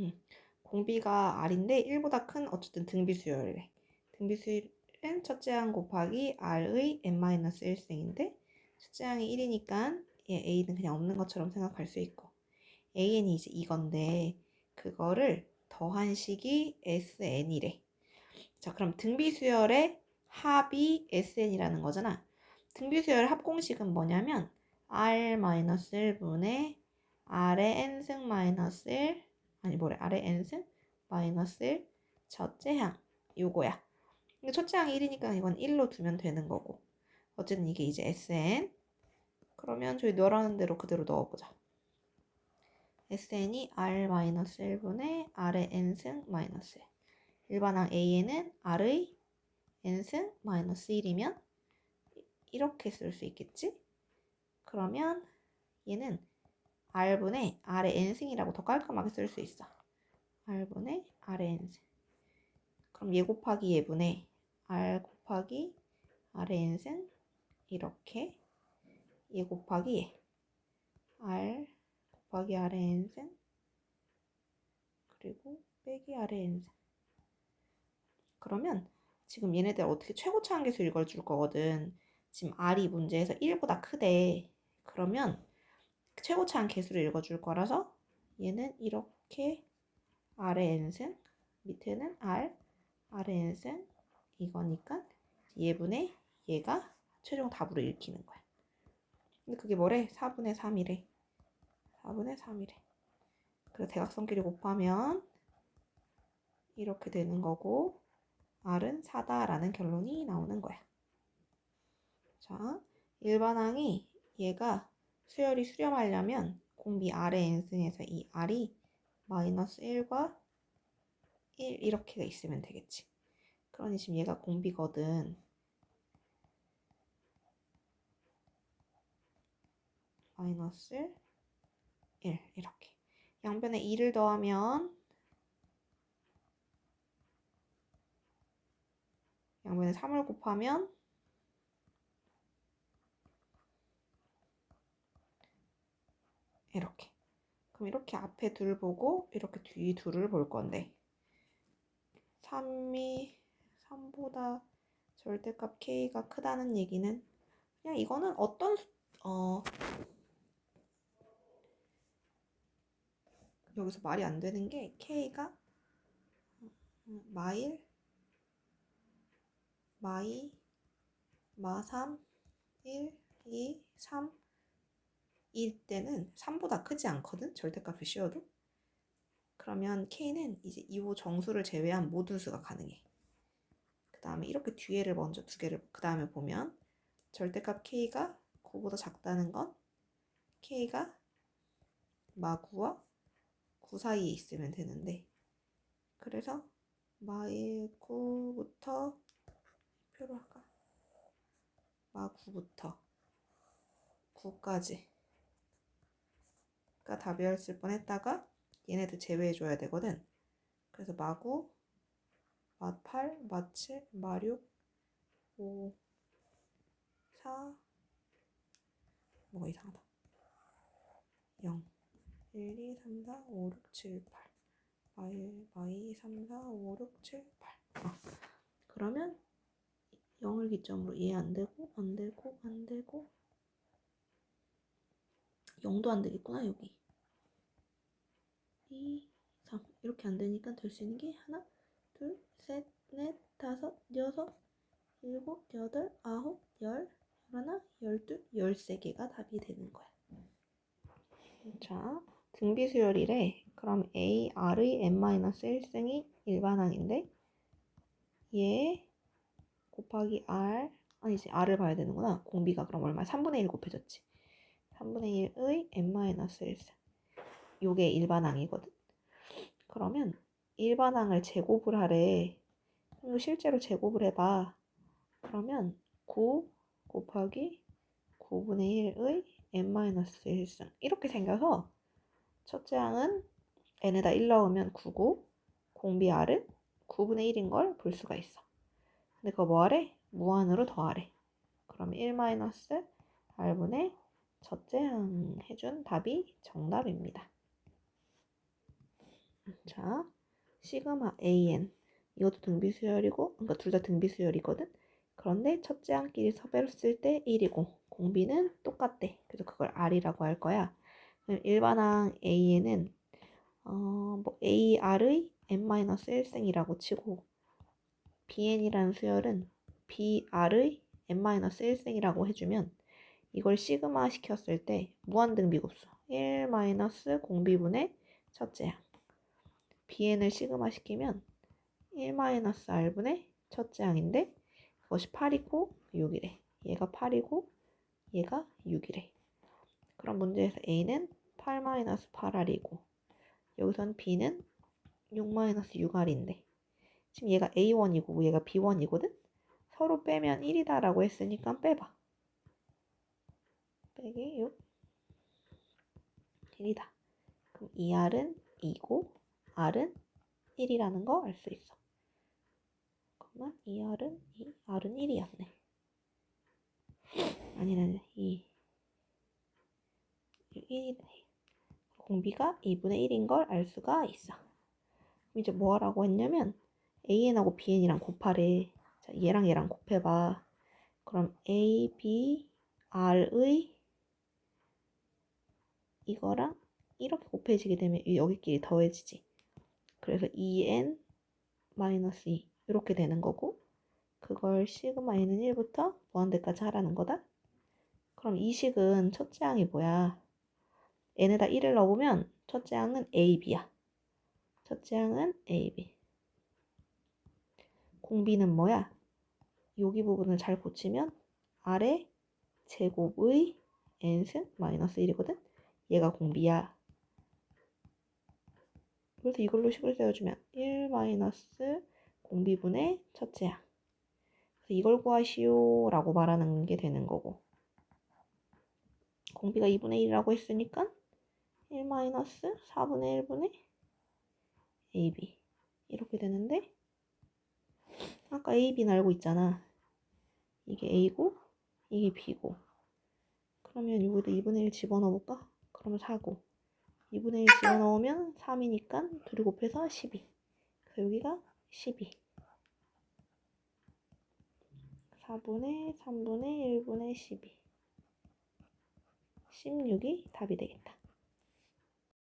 음, 공비가 R인데 1보다 큰 어쨌든 등비수열이래. 등비수열은 첫째 항 곱하기 R의 n-1승인데 첫째 항이 1이니까 얘 A는 그냥 없는 것처럼 생각할 수 있고 AN이 이제 이건데 그거를 더한 식이 SN이래. 자 그럼 등비수열의 합이 SN이라는 거잖아. 등비수열 합공식은 뭐냐면 R-1분의 R의 n승 마이너스 1 아니 뭐래 R의 n승 마이너스 1 첫째 항 요거야. 근데 첫째 항이 1이니까 이건 1로 두면 되는 거고 어쨌든 이게 이제 SN 그러면 저희 넣으라는 대로 그대로 넣어보자. SN이 R-1분의 R의 n승 마이너스 1 일반항 AN은 R의 n승 마이너스 1이면 이렇게 쓸 수 있겠지? 그러면 얘는 R분의 R의 n승이라고 더 깔끔하게 쓸 수 있어. R분의 R의 n승. 그럼 얘 곱하기 얘분의 R 곱하기 R의 n승 이렇게 얘 곱하기 얘 R 곱하기 R의 n승 그리고 빼기 R의 n승 그러면 지금 얘네들 어떻게 최고차 한계수 읽어줄 거거든. 지금 R이 문제에서 1보다 크대. 그러면 최고차 한계수를 읽어줄 거라서 얘는 이렇게 R의 n승 밑에는 R R의 n승 이거니까 얘분의 얘가 최종 답으로 읽히는 거야. 근데 그게 뭐래? 4분의 3이래. 4분의 3이래. 그래서 대각선끼리 곱하면 이렇게 되는 거고 R은 4다라는 결론이 나오는 거야. 자, 일반항이 얘가 수열이 수렴하려면 공비 R의 n승에서 이 R이 마이너스 1과 1 이렇게가 있으면 되겠지. 그러니 지금 얘가 공비거든. 마이너스 1 이렇게. 양변에 2를 더하면 양변에 3을 곱하면 이렇게. 그럼 이렇게 앞에 둘 보고 이렇게 뒤 둘을 볼 건데 3이 3보다 절대값 k가 크다는 얘기는 그냥 이거는 어떤 어 여기서 말이 안 되는 게 k가 마일 마이 마3 1 2 3 일 때는 3보다 크지 않거든? 절대값이 씌워도? 그러면 k는 이제 이호 정수를 제외한 모든 수가 가능해. 그 다음에 이렇게 뒤에를 먼저 두 개를 그 다음에 보면 절대값 k가 9보다 작다는 건 k가 마9와 9 사이에 있으면 되는데 그래서 마1 9부터 표로 할까? 마9부터 9까지 가 답이었을 뻔했다가 얘네들 제외해줘야 되거든. 그래서 마구, 마8, 마7, 마6, 5, 4, 뭐가 이상하다. 0, 1, 2, 3, 4, 5, 6, 7, 8. 마1, 마2, 3, 4, 5, 6, 7, 8. 어. 그러면 0을 기점으로 얘 안 되고, 안 되고, 안 되고, 0도 안 되겠구나, 여기. 2, 3. 이렇게 안 되니까 될 수 있는 게 하나, 둘, 셋, 넷, 다섯, 여섯, 일곱, 여덟, 아홉, 열, 열하나, 열둘, 열세 개가 답이 되는 거야. 자, 등비수열이래. 그럼 A, R의 n-1승이 일반항인데 얘 곱하기 R 아니지 R을 봐야 되는구나. 공비가 그럼 얼마? 3분의 1 곱해졌지. 3분의 1의 n-1승. 요게 일반항이거든. 그러면 일반항을 제곱을 하래. 그럼 실제로 제곱을 해봐. 그러면 9 곱하기 9분의 1의 n-1승. 이렇게 생겨서 첫째 항은 n에다 1 넣으면 9고 공비 r은 9분의 1인 걸 볼 수가 있어. 근데 그거 뭐하래? 무한으로 더하래. 그럼 1 r분의 첫째 항 해준 답이 정답입니다. 자, 시그마 AN. 이것도 등비수열이고, 그러니까 둘 다 등비수열이거든. 그런데 첫째 항끼리 섭외를 쓸때 1이고, 공비는 똑같대. 그래서 그걸 R이라고 할 거야. 그럼 일반항 AN은, 어, 뭐, AR의 n-1승이라고 치고, BN이라는 수열은 BR의 n-1승이라고 해주면, 이걸 시그마 시켰을 때 무한등 비급수 1 마이너스 공비분의 첫째 항. bn을 시그마 시키면 1 마이너스 r분의 첫째 항인데 그것이 8이고 6이래. 얘가 8이고 얘가 6이래. 그럼 문제에서 a는 8 마이너스 8r이고 여기선 b는 6 마이너스 6r인데 지금 얘가 a1이고 얘가 b1이거든? 서로 빼면 1이다 라고 했으니까 빼봐 빼기 6 1이다. 그럼 이 R은 2고 R은 1이라는 거 알 수 있어. 그러면 이 R은 2, R은 1이었네. 아니네, 2. 1이네. 공비가 2분의 1인 걸 알 수가 있어. 그럼 이제 뭐 하라고 했냐면 AN하고 BN이랑 곱하래. 자, 얘랑 얘랑 곱해봐. 그럼 A, B, R의 이거랑 이렇게 곱해지게 되면 여기끼리 더해지지. 그래서 2n 마이너스 2 이렇게 되는 거고 그걸 시그마 n은 1부터 무한대까지 하라는 거다. 그럼 이 식은 첫째 항이 뭐야? n에다 1을 넣어보면 첫째 항은 ab야. 첫째 항은 ab. 공비는 뭐야? 여기 부분을 잘 고치면 아래 제곱의 n승 마이너스 1이거든? 얘가 공비야. 그래서 이걸로 식을 세워주면 1 마이너스 공비분의 첫째야. 그래서 이걸 구하시오 라고 말하는 게 되는 거고 공비가 2분의 1이라고 했으니까 1 마이너스 4분의 1분의 AB 이렇게 되는데 아까 A, B는 알고 있잖아. 이게 A고 이게 B고 그러면 여기다 2분의 1 집어넣어 볼까? 그러면 4고. 2분의 1 집어넣으면 3이니까 둘이 곱해서 12 그래서 여기가 12 4분의 3분의 1분의 12 16이 답이 되겠다